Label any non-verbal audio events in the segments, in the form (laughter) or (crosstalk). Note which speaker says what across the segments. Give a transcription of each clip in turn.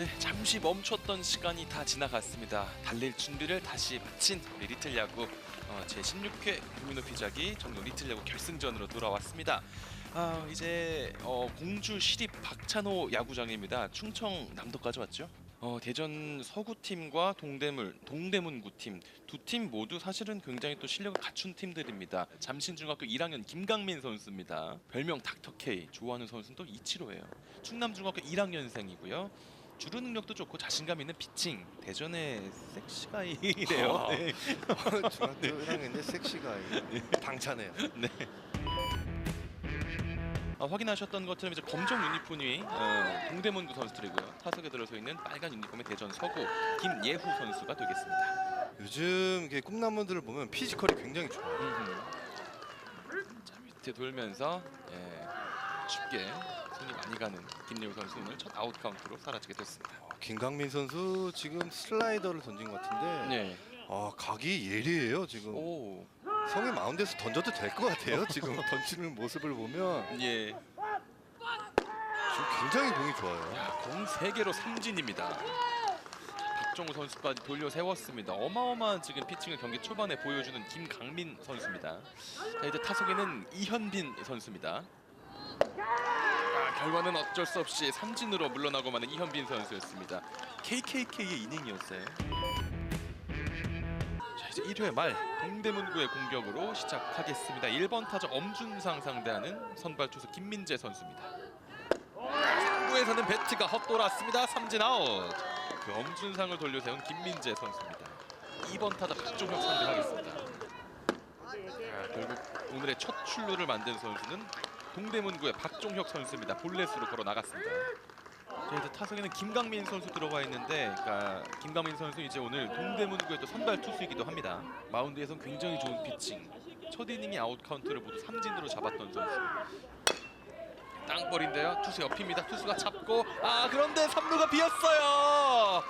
Speaker 1: 네, 잠시 멈췄던 시간이 다 지나갔습니다. 달릴 준비를 다시 마친 우리 리틀 야구 어, 제 16회 국민호 피자기 정동 리틀 야구 결승전으로 돌아왔습니다. 아, 이제 어, 공주 시립 박찬호 야구장입니다. 충청 남도까지 왔죠. 어, 대전 서구 팀과 동대문 동대문구 팀 두 팀 모두 사실은 굉장히 또 실력을 갖춘 팀들입니다. 잠신중학교 1학년 김강민 선수입니다. 별명 닥터 K 좋아하는 선수는 또 이치로예요. 충남중학교 1학년생이고요. 주루 능력도 좋고 자신감 있는 피칭. 대전의 섹시가이래요.
Speaker 2: 아.
Speaker 1: 네. (laughs)
Speaker 2: 중학교 1학년인데 섹시가 당차네요.
Speaker 1: 아, 확인하셨던 것처럼 이제 검정 유니폼이 어, 동대문구 선수들이고요. 타석에 들어서 있는 빨간 유니폼의 대전 서구 김예후 선수가 되겠습니다.
Speaker 2: 요즘 이게 꿈나무들을 보면 피지컬이 굉장히 좋아요.
Speaker 1: 음흠. 자 밑에 돌면서 예, 쉽게 손이 많이 가는 김예후 선수 오늘 첫 아웃 카운트로 사라지게 됐습니다.
Speaker 2: 어, 김강민 선수 지금 슬라이더를 던진 것 같은데
Speaker 1: 네.
Speaker 2: 아, 각이 예리해요 지금.
Speaker 1: 오.
Speaker 2: 성의 마운드에서 던져도 될 것 같아요. 지금 (laughs) 던지는 모습을 보면
Speaker 1: 예.
Speaker 2: 지금 굉장히 공이 좋아요.
Speaker 1: 야, 공 3개로 삼진입니다. 박정우 선수까지 돌려 세웠습니다. 어마어마한 지금 피칭을 경기 초반에 보여주는 김강민 선수입니다. 자, 이제 타석에는 이현빈 선수입니다. 아, 결과는 어쩔 수 없이 삼진으로 물러나고 마는 이현빈 선수였습니다. KKK의 이닝이었어요. 자, 이제 1회 말 동대문구의 공격으로 시작하겠습니다. 1번 타자 엄준상 상대하는 선발 투수 김민재 선수입니다. 3구에서는 배트가 헛돌았습니다. 삼진 아웃. 그 엄준상을 돌려세운 김민재 선수입니다. 2번 타자 박종혁 상대하겠습니다. 자, 결국 오늘의 첫 출루를 만든 선수는 동대문구의 박종혁 선수입니다. 볼넷으로 걸어 나갔습니다. 자, 이제 타석에는 김강민 선수 들어가 있는데, 그러니까 김강민 선수 이제 오늘 동대문구의 또 선발 투수이기도 합니다. 마운드에선 굉장히 좋은 피칭. 첫 이닝의 아웃 카운트를 모두 삼진으로 잡았던 선수. 땅볼인데요. 투수 옆입니다. 투수가 잡고 아 그런데 3루가 비었어요.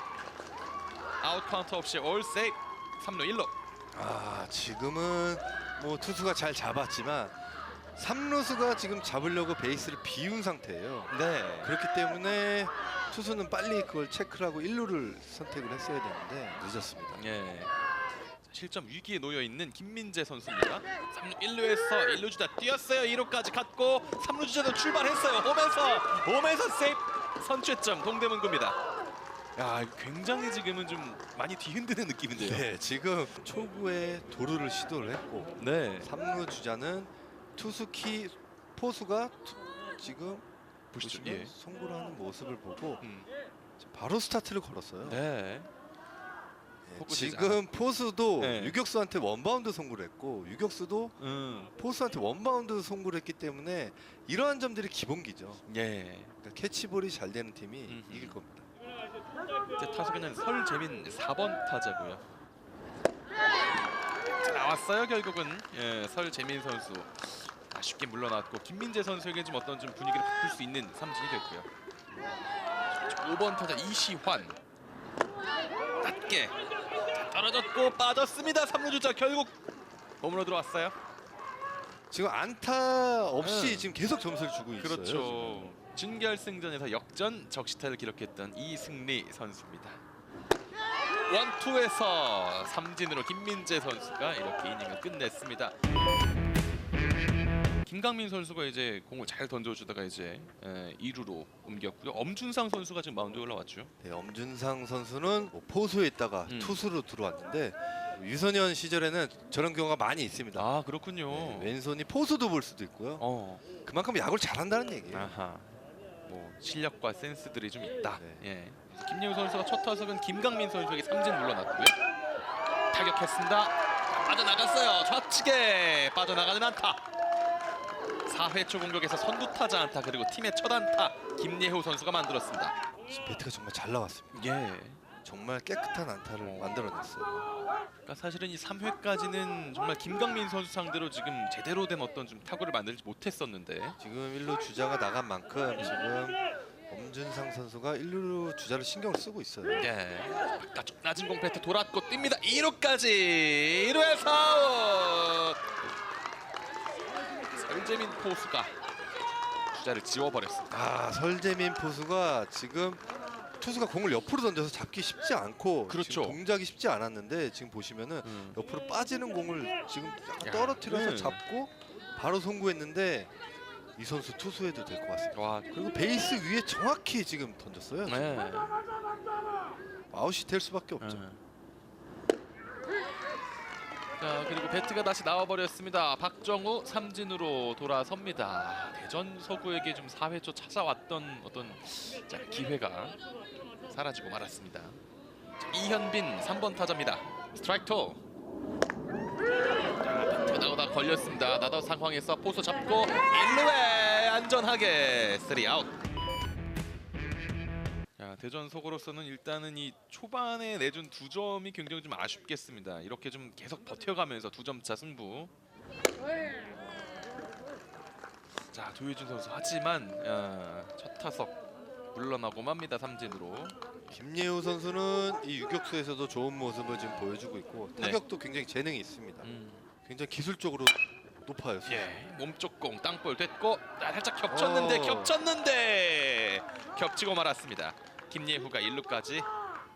Speaker 1: 아웃 카운트 없이 올 세이프 3루 1루.
Speaker 2: 아 지금은 뭐 투수가 잘 잡았지만 삼루수가 지금 잡으려고 베이스를 비운 상태예요.
Speaker 1: 네.
Speaker 2: 그렇기 때문에 투수는 빨리 그걸 체크를 하고 1루를 선택을 했어야 되는데 늦었습니다.
Speaker 1: 예. 실점 위기에 놓여 있는 김민재 선수입니다. 3루 1루에서 1루 주자 뛰었어요. 2루까지 갔고 3루 주자도 출발했어요. 홈에서 홈에서 세이프 선취점 동대문구입니다. 야 굉장히 지금은 좀 많이 뒤흔드는 느낌인데요.
Speaker 2: 네, 지금 초구에 도루를 시도를 했고
Speaker 1: 네.
Speaker 2: 3루 주자는 투수키 포수가 투- 지금
Speaker 1: 보시죠. 예.
Speaker 2: 송구를 하는 모습을 보고
Speaker 1: 음.
Speaker 2: 바로 스타트를 걸었어요.
Speaker 1: 네.
Speaker 2: 예, 지금 포수도
Speaker 1: 네.
Speaker 2: 유격수한테 원바운드 송구를 했고 유격수도
Speaker 1: 음.
Speaker 2: 포수한테 원바운드 송구를 했기 때문에 이러한 점들이 기본기죠.
Speaker 1: 예.
Speaker 2: 그러니까 캐치볼이 잘 되는 팀이
Speaker 1: 음흠.
Speaker 2: 이길 겁니다.
Speaker 1: 이제 타석에는 설재민 4번 타자고요. 자, 나왔어요 결국은 예, 설재민 선수 아쉽게 물러났고 김민재 선수에게 좀 어떤 좀 분위기를 바꿀 수 있는 삼진이 됐고요. 5번 타자 이시환 낮게 자, 떨어졌고 빠졌습니다. 3루 주자 결국 홈으로 들어왔어요.
Speaker 2: 지금 안타 없이
Speaker 1: 네.
Speaker 2: 지금 계속 점수를 주고 있어요.
Speaker 1: 그렇죠. 준결승전에서 역전 적시타를 기록했던 이승리 선수입니다. 원투에서 삼진으로 김민재 선수가 이렇게 이닝을 끝냈습니다. 김강민 선수가 이제 공을 잘 던져주다가 이제 2루로 옮겼고요. 엄준상 선수가 지금 마운드에 올라왔죠.
Speaker 2: 네, 엄준상 선수는 뭐 포수에 있다가
Speaker 1: 음.
Speaker 2: 투수로 들어왔는데 유소년 시절에는 저런 경우가 많이 있습니다.
Speaker 1: 아 그렇군요.
Speaker 2: 네, 왼손이 포수도 볼 수도 있고요.
Speaker 1: 어,
Speaker 2: 그만큼 야구를 잘한다는 얘기예요.
Speaker 1: 아하. 뭐 실력과 센스들이 좀 있다.
Speaker 2: 네.
Speaker 1: 예. 김예우 선수가 첫 타석은 김강민 선수에게 삼진 물러났고요. 타격했습니다. 빠져나갔어요. 좌측에 빠져나가는 안타. 4회 초 공격에서 선두 타자 안타 그리고 팀의 첫 안타 김예호 선수가 만들었습니다.
Speaker 2: 지금 배트가 정말 잘 나왔습니다.
Speaker 1: 예.
Speaker 2: 정말 깨끗한 안타를 만들어냈어요.
Speaker 1: 그러니까 사실은 이 3회까지는 정말 김강민 선수 상대로 지금 제대로 된 어떤 좀 타구를 만들지 못했었는데
Speaker 2: 지금 1루 주자가 나간 만큼 지금 엄준상 선수가 1루 주자를 신경을 쓰고 있어요.
Speaker 1: 예. 바깥쪽 낮은 공 배트 돌았고 뜁니다. 2루까지 1루에서 아웃. 설재민 포수가 주자를 지워버렸습니다.
Speaker 2: 아 설재민 포수가 지금 투수가 공을 옆으로 던져서 잡기 쉽지 않고
Speaker 1: 그렇죠.
Speaker 2: 지금 동작이 쉽지 않았는데 지금 보시면은
Speaker 1: 음.
Speaker 2: 옆으로 빠지는 공을 지금 약간
Speaker 1: 야,
Speaker 2: 떨어뜨려서
Speaker 1: 네.
Speaker 2: 잡고 바로 송구했는데 이 선수 투수해도 될 것 같습니다.
Speaker 1: 와,
Speaker 2: 그리고 베이스 위에 정확히 지금 던졌어요.
Speaker 1: 네.
Speaker 2: 아웃이 될 수밖에 없죠.
Speaker 1: 네. 자 그리고 배트가 다시 나와버렸습니다. 박정우 삼진으로 돌아섭니다. 대전 서구에게 좀 4회 초 찾아왔던 어떤 자, 기회가 사라지고 말았습니다. 자, 이현빈 3번 타자입니다. 스트라이크 투. 자 배트가 나오다 걸렸습니다. 나다 상황에서 포수 잡고 1루에 안전하게 3 아웃. 자, 대전 속으로서는 일단은 이 초반에 내준 두 점이 굉장히 좀 아쉽겠습니다. 이렇게 좀 계속 버텨가면서 두 점 차 승부. 자, 도효준 선수 하지만 야, 첫 타석 물러나고 맙니다. 삼진으로.
Speaker 2: 김예우 선수는 이 유격수에서도 좋은 모습을 지금 보여주고 있고
Speaker 1: 네.
Speaker 2: 타격도 굉장히 재능이 있습니다.
Speaker 1: 음,
Speaker 2: 굉장히 기술적으로 높아요.
Speaker 1: 예, 몸쪽 공 땅볼 됐고 아, 살짝 겹쳤는데
Speaker 2: 어.
Speaker 1: 겹쳤는데 겹치고 말았습니다. 김예후가 1루까지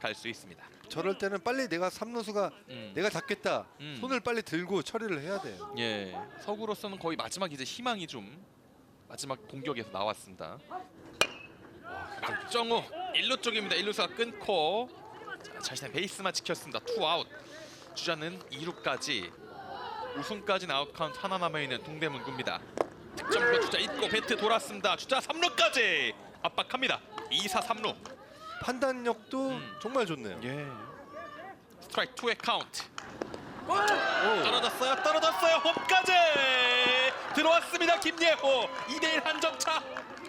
Speaker 1: 갈 수 있습니다.
Speaker 2: 저럴 때는 빨리 내가 삼루수가
Speaker 1: 음.
Speaker 2: 내가 잡겠다.
Speaker 1: 음.
Speaker 2: 손을 빨리 들고 처리를 해야 돼요.
Speaker 1: 예, 서구로서는 거의 마지막 이제 희망이 좀 마지막 공격에서 나왔습니다. 박정우 1루 쪽입니다. 1루수가 끊고 자, 자신의 베이스만 지켰습니다. 투 아웃. 주자는 2루까지 우승까지 아웃 카운트 하나 남아 있는 동대문구입니다. 득점으로 주자 있고 배트 돌았습니다. 주자 3루까지 압박합니다. 2사 3루.
Speaker 2: 판단력도
Speaker 1: 음.
Speaker 2: 정말 좋네요.
Speaker 1: 예. 스트라이크 2의 카운트.
Speaker 2: 오.
Speaker 1: 떨어졌어요. 떨어졌어요. 홈까지 들어왔습니다. 김예호 2대1 한 점 차.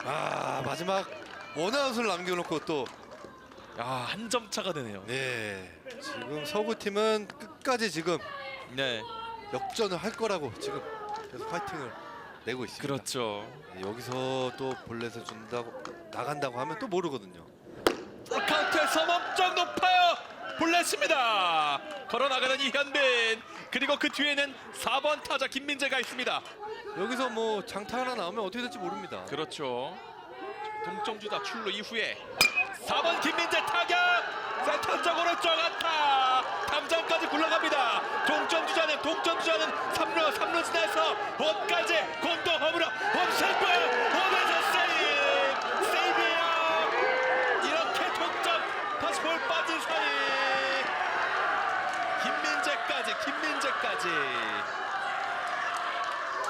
Speaker 2: 아 마지막 원아웃을 남겨놓고 또
Speaker 1: 야, 한점 차가 되네요.
Speaker 2: 네. 지금 서구 팀은 끝까지 지금
Speaker 1: 네.
Speaker 2: 역전을 할 거라고 지금 계속 파이팅을 내고 있습니다.
Speaker 1: 그렇죠.
Speaker 2: 네, 여기서 또 볼넷을 준다고 나간다고 하면 또 모르거든요.
Speaker 1: 풀카운트에서 몸쪽 높아요. 볼넷입니다. 걸어 나가는 이현빈. 그리고 그 뒤에는 4번 타자 김민재가 있습니다.
Speaker 2: 여기서 뭐 장타 하나 나오면 어떻게 될지 모릅니다.
Speaker 1: 그렇죠. 동점 주자 출루 이후에 4번 김민재 타격 센터 쪽 오른쪽 안타 담장까지 굴러갑니다 동점 주자는 동점 주자는 3루 3루 지나서 홈까지 공도 홈으로 홈승부 홈에서 세이브 세이브예요 이렇게 동점 다시 볼 빠진 사이 김민재까지 김민재까지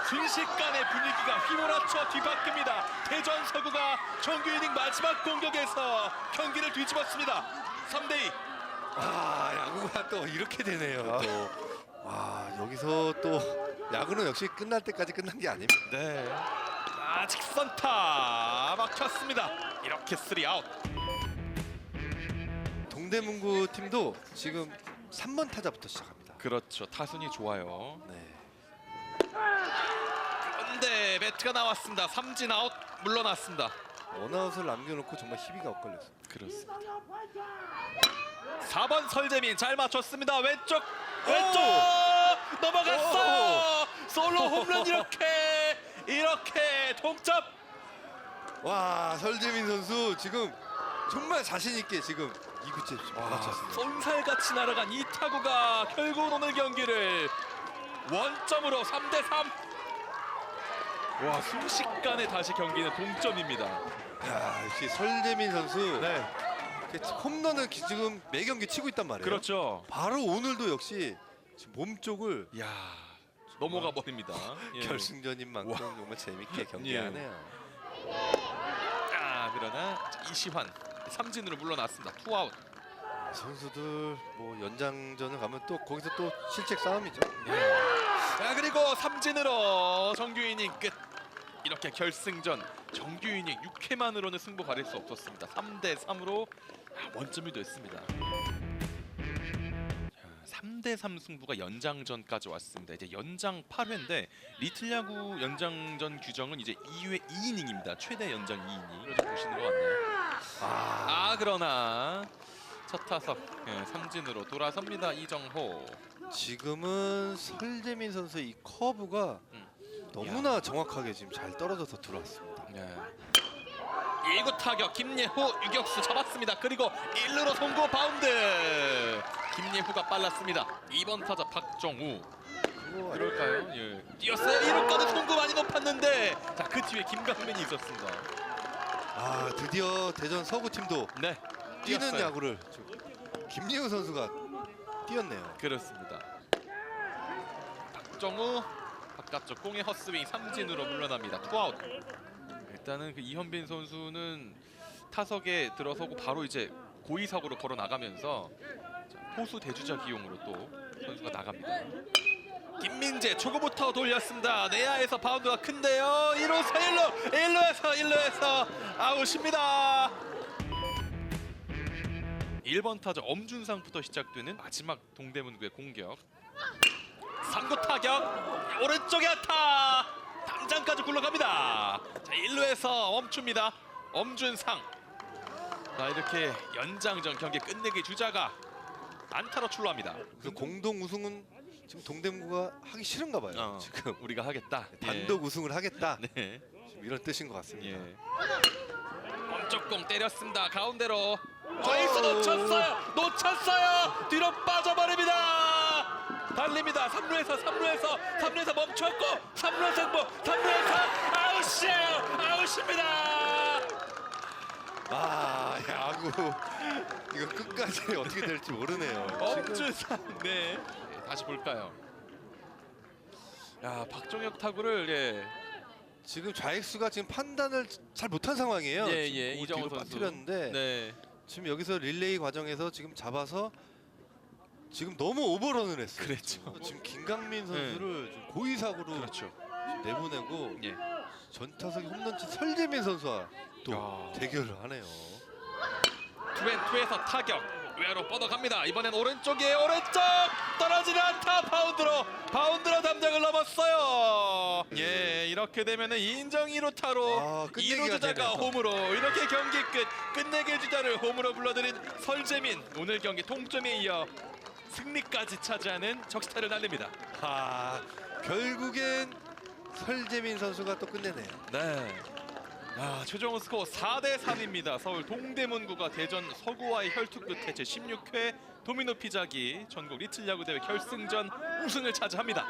Speaker 1: 순식간에 분위기가 휘몰아쳐 뒤바뀝니다. 대전 서구가 정규 이닝 마지막 공격에서 경기를 뒤집었습니다. 3대2.
Speaker 2: 아 야구가 또 이렇게 되네요. 또. 와 여기서 또 야구는 역시 끝날 때까지 끝난 게 아닙니다.
Speaker 1: 네. 아, 직선타 막혔습니다. 이렇게 3아웃.
Speaker 2: 동대문구 팀도 지금 3번 타자부터 시작합니다.
Speaker 1: 그렇죠. 타순이 좋아요.
Speaker 2: 네.
Speaker 1: 그런데 배트가 나왔습니다. 삼진 아웃 물러났습니다.
Speaker 2: 원아웃을 남겨놓고 정말 희비가 엇갈렸습니다.
Speaker 1: 그렇습니다. 4번 설재민 잘 맞췄습니다. 왼쪽 왼쪽 넘어갔어요. 솔로 홈런 이렇게 이렇게 동점.
Speaker 2: 와 설재민 선수 지금 정말 자신 있게 지금 2구째 맞췄습니다.
Speaker 1: 쏜살같이 날아간 이 타구가 결국 오늘 경기를 원점으로 3대 3. 와 순식간에 다시 경기는 동점입니다.
Speaker 2: 야 역시 설재민 선수
Speaker 1: 네,
Speaker 2: 이렇게 홈런을 기- 지금 매 경기 치고 있단 말이에요.
Speaker 1: 그렇죠.
Speaker 2: 바로 오늘도 역시 지금 몸 쪽을
Speaker 1: 야 넘어가 버립니다. 예.
Speaker 2: 결승전인 만큼
Speaker 1: 와.
Speaker 2: 정말 재밌게 경기하네요.
Speaker 1: 아 그러나 이시환 삼진으로 물러났습니다. 투아웃.
Speaker 2: 선수들 뭐 연장전을 가면 또 거기서 또 실책 싸움이죠.
Speaker 1: 자 그리고 삼진으로 정규 이닝 끝. 이렇게 결승전 정규 이닝 6회만으로는 승부 가릴 수 없었습니다. 3대 3으로 원점이 됐습니다. 3대 3 승부가 연장전까지 왔습니다. 이제 연장 8회인데 리틀 야구 연장전 규정은 이제 2회 2이닝입니다. 최대 연장 2이닝. 이렇게 보시는 것 같네요.
Speaker 2: 아,
Speaker 1: 아 그러나 첫 타석 예, 삼진으로 돌아섭니다. 이정호.
Speaker 2: 지금은 설재민 선수의 이 커브가
Speaker 1: 음.
Speaker 2: 너무나 정확하게 지금 잘 떨어져서 들어왔습니다.
Speaker 1: 네. 1구 타격 김예후 유격수 잡았습니다. 그리고 1루로 송구 바운드. 김예후가 빨랐습니다. 2번 타자 박정우. 그럴까요? 예. 뛰었어요. 1루까지 송구 많이 높았는데 자그 뒤에 김강민이 있었습니다.
Speaker 2: 아 드디어 대전 서구 팀도
Speaker 1: 네.
Speaker 2: 뛰는
Speaker 1: 뛰었어요.
Speaker 2: 야구를 지금 김예우 선수가 뛰었네요.
Speaker 1: 그렇습니다. 박정우 바깥쪽 공의 헛스윙 삼진으로 물러납니다. 투아웃. 일단은 그 이현빈 선수는 타석에 들어서고 바로 이제 고의 사고로 걸어 나가면서 포수 대주자 기용으로 또 선수가 나갑니다. 김민재 초구부터 돌렸습니다. 내야에서 바운드가 큰데요. 1루에서 1루, 1루에서 1루에서 아웃입니다. 1번 타자 엄준상부터 시작되는 마지막 동대문구의 공격. 3구 타격 오른쪽에 안타 담장까지 굴러갑니다. 자 1루에서 멈춥니다. 엄준상. 자 이렇게 연장전 경기 끝내기 주자가 안타로 출루합니다.
Speaker 2: 그래서 공동 우승은 지금 동대문구가 하기 싫은가 봐요.
Speaker 1: 어,
Speaker 2: 지금 (laughs)
Speaker 1: 우리가 하겠다.
Speaker 2: 단독 우승을 하겠다.
Speaker 1: 예. (laughs) 네.
Speaker 2: 지금 이런 뜻인 것 같습니다.
Speaker 1: 예. 멈쩍공 때렸습니다. 가운데로 저이스 놓쳤어요. 놓쳤어요. 뒤로 빠져버립니다. 달립니다. 3루에서 3루에서 3루에서 멈췄고 3루에서 승부 3루에서 아웃이에요. 아웃입니다.
Speaker 2: 아 야구 이거 끝까지 (laughs) 어떻게 될지 모르네요. 지금
Speaker 1: 엄준상 네. 예, 다시 볼까요? 야 박종혁 타구를 예.
Speaker 2: 지금 좌익수가 지금 판단을 잘 못한 상황이에요.
Speaker 1: 예, 예, 선수.
Speaker 2: 빠뜨렸는데
Speaker 1: 네.
Speaker 2: 지금 여기서 릴레이 과정에서 지금 잡아서 지금 너무 오버런을 했어요.
Speaker 1: 그랬죠.
Speaker 2: 지금, 지금 김강민 선수를 좀 고의 사고로
Speaker 1: 그렇죠.
Speaker 2: 내보내고
Speaker 1: 예.
Speaker 2: 전타석에 홈런친 설재민 선수와 또
Speaker 1: 야.
Speaker 2: 대결을 하네요.
Speaker 1: 투앤투에서 타격 외로 뻗어갑니다. 이번엔 오른쪽에 오른쪽 떨어지는 안타 바운드로 바운드로 담장을 넘었어요. 예 이렇게 되면은 인정 1루타로
Speaker 2: 아,
Speaker 1: 2루 주자가. 홈으로 이렇게 경기 끝 끝내기 주자를 홈으로 불러들인 설재민 오늘 경기 동점에 이어 승리까지 차지하는 적시타를 날립니다.
Speaker 2: 아 결국엔 설재민 선수가 또 끝내네요.
Speaker 1: 네. 아, 최종 스코어 4대 3입니다. 서울 동대문구가 대전 서구와의 혈투 끝에 제 16회 도미노 피자기 전국 리틀 야구 대회 결승전 우승을 차지합니다.